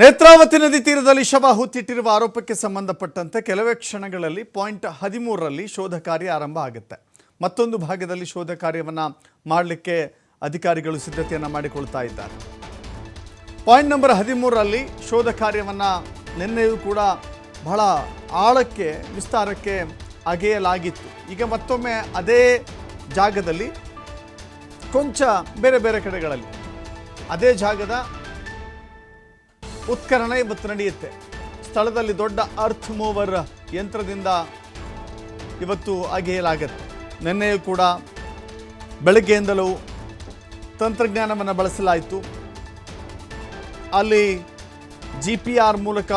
ನೇತ್ರಾವತಿ ನದಿ ತೀರದಲ್ಲಿ ಶವ ಹುತ್ತಿಟ್ಟಿರುವ ಆರೋಪಕ್ಕೆ ಸಂಬಂಧಪಟ್ಟಂತೆ ಕೆಲವೇ ಕ್ಷಣಗಳಲ್ಲಿ ಪಾಯಿಂಟ್ ಹದಿಮೂರರಲ್ಲಿ ಶೋಧ ಕಾರ್ಯ ಆರಂಭ ಆಗುತ್ತೆ. ಮತ್ತೊಂದು ಭಾಗದಲ್ಲಿ ಶೋಧ ಕಾರ್ಯವನ್ನು ಮಾಡಲಿಕ್ಕೆ ಅಧಿಕಾರಿಗಳು ಸಿದ್ಧತೆಯನ್ನು ಮಾಡಿಕೊಳ್ತಾ ಇದ್ದಾರೆ. ಪಾಯಿಂಟ್ ನಂಬರ್ ಹದಿಮೂರರಲ್ಲಿ ಶೋಧ ಕಾರ್ಯವನ್ನು ನಿನ್ನೆಯೂ ಕೂಡ ಬಹಳ ಆಳಕ್ಕೆ, ವಿಸ್ತಾರಕ್ಕೆ ಅಗೆಯಲಾಗಿತ್ತು. ಈಗ ಮತ್ತೊಮ್ಮೆ ಅದೇ ಜಾಗದಲ್ಲಿ ಕೊಂಚ ಬೇರೆ ಬೇರೆ ಕಡೆಗಳಲ್ಲಿ, ಅದೇ ಜಾಗದ ಉತ್ಖನನ ಇವತ್ತು ನಡೆಯುತ್ತೆ. ಸ್ಥಳದಲ್ಲಿ ದೊಡ್ಡ ಅರ್ತ್ ಮೂವರ್ ಯಂತ್ರದಿಂದ ಇವತ್ತು ಅಗೆಯಲಾಗತ್ತೆ. ನಿನ್ನೆಯೂ ಕೂಡ ಬೆಳಗ್ಗೆಯಿಂದಲೂ ತಂತ್ರಜ್ಞಾನವನ್ನು ಬಳಸಲಾಯಿತು. ಅಲ್ಲಿ ಜಿ ಪಿ ಆರ್ ಮೂಲಕ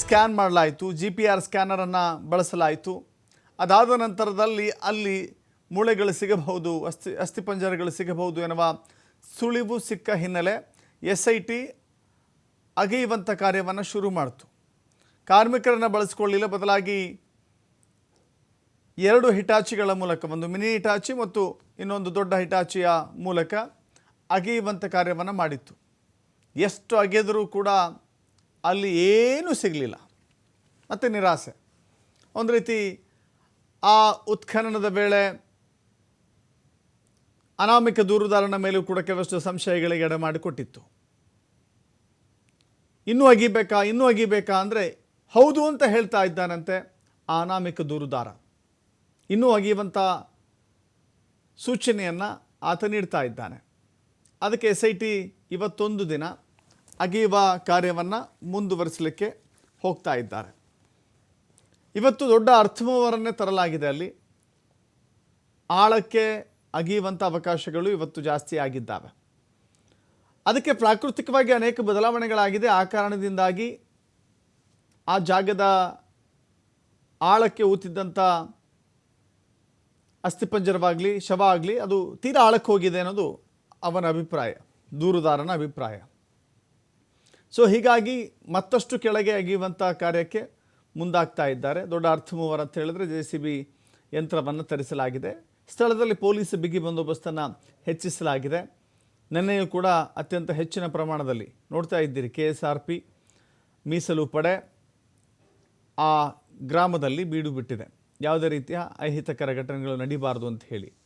ಸ್ಕ್ಯಾನ್ ಮಾಡಲಾಯಿತು. ಜಿ ಪಿ ಆರ್ ಸ್ಕ್ಯಾನರನ್ನು ಬಳಸಲಾಯಿತು. ಅದಾದ ನಂತರದಲ್ಲಿ ಅಲ್ಲಿ ಮೂಳೆಗಳು ಸಿಗಬಹುದು, ಅಸ್ಥಿ, ಅಸ್ಥಿಪಂಜರಗಳು ಸಿಗಬಹುದು ಎನ್ನುವ ಸುಳಿವು ಸಿಕ್ಕ ಹಿನ್ನೆಲೆ ಎಸ್ ಐ ಟಿ ಅಗೆಯುವಂಥ ಕಾರ್ಯವನ್ನು ಶುರು ಮಾಡಿತು. ಕಾರ್ಮಿಕರನ್ನು ಬಳಸ್ಕೊಳ್ಳಲಿಲ್ಲ ಬದಲಾಗಿ ಎರಡು ಹಿಟಾಚಿಗಳ ಮೂಲಕ, ಒಂದು ಮಿನಿ ಹಿಟಾಚಿ ಮತ್ತು ಇನ್ನೊಂದು ದೊಡ್ಡ ಹಿಟಾಚಿಯ ಮೂಲಕ ಅಗೆಯುವಂಥ ಕಾರ್ಯವನ್ನು ಮಾಡಿತ್ತು. ಎಷ್ಟು ಅಗೆದರೂ ಕೂಡ ಅಲ್ಲಿ ಏನೂ ಸಿಗಲಿಲ್ಲ. ಮತ್ತು ನಿರಾಸೆ. ಒಂದು ರೀತಿ ಆ ಉತ್ಖನನದ ವೇಳೆ ಅನಾಮಿಕ ದೂರುದಾರನ ಮೇಲೂ ಕೂಡ ಕೆಲವಷ್ಟು ಸಂಶಯಗಳಿಗೆ ಎಡೆ ಮಾಡಿಕೊಟ್ಟಿತ್ತು ಇನ್ನೂ ಅಗಿಬೇಕಾ ಇನ್ನೂ ಅಗಿಬೇಕಾ ಅಂದರೆ ಹೌದು ಅಂತ ಹೇಳ್ತಾ ಇದ್ದಾನಂತೆ ಅನಾಮಿಕ ದೂರುದಾರ. ಇನ್ನೂ ಅಗಿಯುವಂಥ ಸೂಚನೆಯನ್ನು ಆತ ನೀಡ್ತಾ ಇದ್ದಾನೆ. ಅದಕ್ಕೆ ಎಸ್ ಐ ಟಿ ಇವತ್ತೊಂದು ದಿನ ಅಗಿಯುವ ಕಾರ್ಯವನ್ನು ಮುಂದುವರಿಸಲಿಕ್ಕೆ ಹೋಗ್ತಾ ಇದ್ದಾರೆ. ಇವತ್ತು ದೊಡ್ಡ ಅರ್ಥಮವರನ್ನೇ ತರಲಾಗಿದೆ ಅಲ್ಲಿ. ಆಳಕ್ಕೆ ಅಗಿಯುವಂಥ ಅವಕಾಶಗಳು ಇವತ್ತು ಜಾಸ್ತಿ ಆಗಿದ್ದಾವೆ. ಅದಕ್ಕೆ ಪ್ರಾಕೃತಿಕವಾಗಿ ಅನೇಕ ಬದಲಾವಣೆಗಳಾಗಿದೆ. ಆ ಕಾರಣದಿಂದಾಗಿ ಆ ಜಾಗದ ಆಳಕ್ಕೆ ಊತಿದ್ದಂಥ ಅಸ್ಥಿಪಂಜರವಾಗಲಿ, ಶವ ಆಗಲಿ, ಅದು ತೀರಾ ಆಳಕ್ಕೆ ಹೋಗಿದೆ ಅನ್ನೋದು ಅವನ ಅಭಿಪ್ರಾಯ, ದೂರುದಾರನ ಅಭಿಪ್ರಾಯ. ಸೊ ಹೀಗಾಗಿ ಮತ್ತಷ್ಟು ಕೆಳಗೆ ಅಗಿಯುವಂಥ ಕಾರ್ಯಕ್ಕೆ ಮುಂದಾಗ್ತಾ ಇದ್ದಾರೆ. ದೊಡ್ಡ ಅರ್ಥ ಮೂವರ್ ಅಂತ ಹೇಳಿದ್ರೆ ಜೆ ಸಿ ಬಿ ಯಂತ್ರವನ್ನು ತರಿಸಲಾಗಿದೆ. ಸ್ಥಳದಲ್ಲಿ ಪೊಲೀಸ್ ಬಿಗಿ ಬಂದೋಬಸ್ತನ್ನು ಹೆಚ್ಚಿಸಲಾಗಿದೆ. ನಿನ್ನೆಯೂ ಕೂಡ ಅತ್ಯಂತ ಹೆಚ್ಚಿನ ಪ್ರಮಾಣದಲ್ಲಿ ನೋಡ್ತಾ ಇದ್ದೀರಿ ಕೆ ಎಸ್ ಆರ್ ಪಿ ಮೀಸಲು ಪಡೆ ಆ ಗ್ರಾಮದಲ್ಲಿ ಬೀಡು ಬಿಟ್ಟಿದೆ. ಯಾವುದೇ ರೀತಿಯ ಅಹಿತಕರ ಘಟನೆಗಳು ನಡೀಬಾರ್ದು ಅಂತ ಹೇಳಿ.